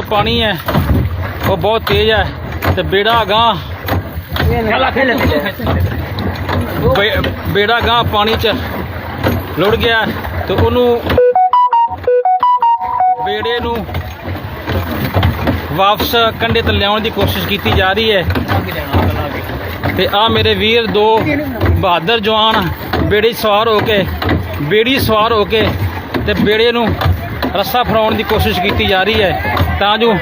ਜਿਹੜਾ ਪਾਣੀ ਹੈ, ਉਹ ਬਹੁਤ ਤੇਜ਼ ਹੈ ਤੇ ਬੇੜਾ ਗਾਂ ਬੇੜਾ ਗਾਂ ਪਾਣੀ 'ਚ ਲੁੜ ਗਿਆ ਤੇ ਉਹਨੂੰ ਬੇੜੇ ਨੂੰ ਵਾਪਸ ਕੰਢੇ ਤੇ ਲਿਆਉਣ ਦੀ ਕੋਸ਼ਿਸ਼ ਕੀਤੀ ਜਾ ਰਹੀ ਹੈ। ਤੇ ਆ ਮੇਰੇ ਵੀਰ ਦੋ ਬਹਾਦਰ ਜਵਾਨ ਬੇੜੀ ਸਵਾਰ ਹੋ ਕੇ, ਬੇੜੀ ਸਵਾਰ ਹੋ ਕੇ ਤੇ ਬੇੜੇ ਨੂੰ ਰੱਸਾ ਫੜਾਉਣ ਦੀ ਕੋਸ਼ਿਸ਼ ਕੀਤੀ ਜਾ ਰਹੀ ਹੈ। ਤਾਂ ਜੋ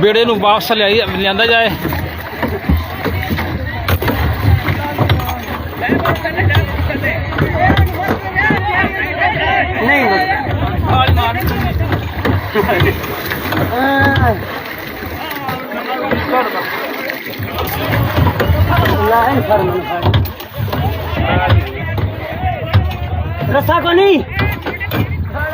ਬੇੜੇ ਨੂੰ ਵਾਪਸ ਲਿਆਈ ਲਿਆਂਦਾ ਜਾਏ। ਨਹੀਂ। ਹਾਲ ਮਾਰ ਲਾਇਨ ਫਰਮਾਨ ਰਸਾ ਕੋ ਨਹੀਂ।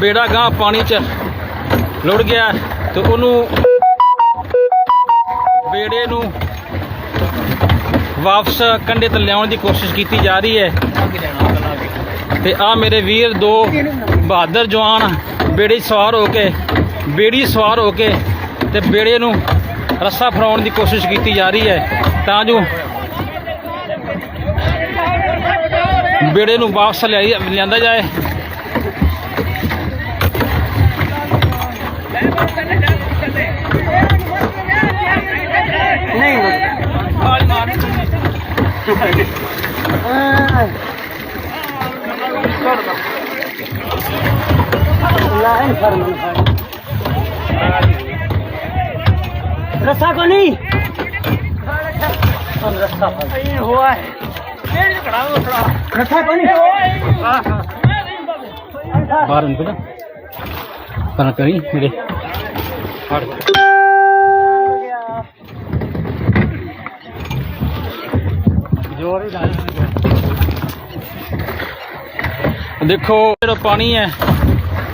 ਬੇੜਾ ਗਾਂ ਪਾਣੀ 'ਚ ਲੁੜ ਗਿਆ ਤੇ ਉਹਨੂੰ ਬੇੜੇ ਨੂੰ ਵਾਪਸ ਕੰਢੇ ਤੇ ਲਿਆਉਣ ਦੀ ਕੋਸ਼ਿਸ਼ ਕੀਤੀ ਜਾ ਰਹੀ ਹੈ। ਤੇ ਆ ਮੇਰੇ ਵੀਰ ਦੋ ਬਹਾਦਰ ਜਵਾਨ ਬੇੜੀ ਸਵਾਰ ਹੋ ਕੇ, ਬੇੜੀ ਸਵਾਰ ਹੋ ਕੇ ਤੇ ਬੇੜੇ ਨੂੰ ਰੱਸਾ ਫੜਾਉਣ ਦੀ ਕੋਸ਼ਿਸ਼ ਕੀਤੀ ਜਾ ਰਹੀ ਹੈ। ਤਾਂ ਜੋ ਬੇੜੇ ਨੂੰ ਵਾਪਸ ਲਿਆਈ ਲਿਆਂਦਾ ਜਾਏ। লাইন ফার্ম रस्सा को नहीं हम रस्सा पर ये हुआ है मेरे खड़ा हो खड़ा रस्सा को नहीं हां हां बाहर निकलो पर कहीं मेरे हां डाल ਦੇਖੋ ਜਿਹੜਾ ਪਾਣੀ ਹੈ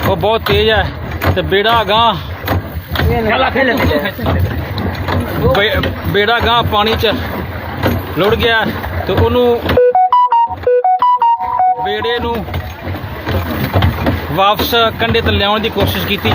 ਉਹ ਬਹੁਤ ਤੇਜ਼ ਹੈ ਤੇ ਬੇੜਾ ਗਾਂ ਬੇੜਾ ਗਾਂ ਪਾਣੀ 'ਚ ਲੁੜ ਗਿਆ ਤੇ ਉਹਨੂੰ ਬੇੜੇ ਨੂੰ ਵਾਪਸ ਕੰਢੇ ਤੇ ਲਿਆਉਣ ਦੀ ਕੋਸ਼ਿਸ਼ ਕੀਤੀ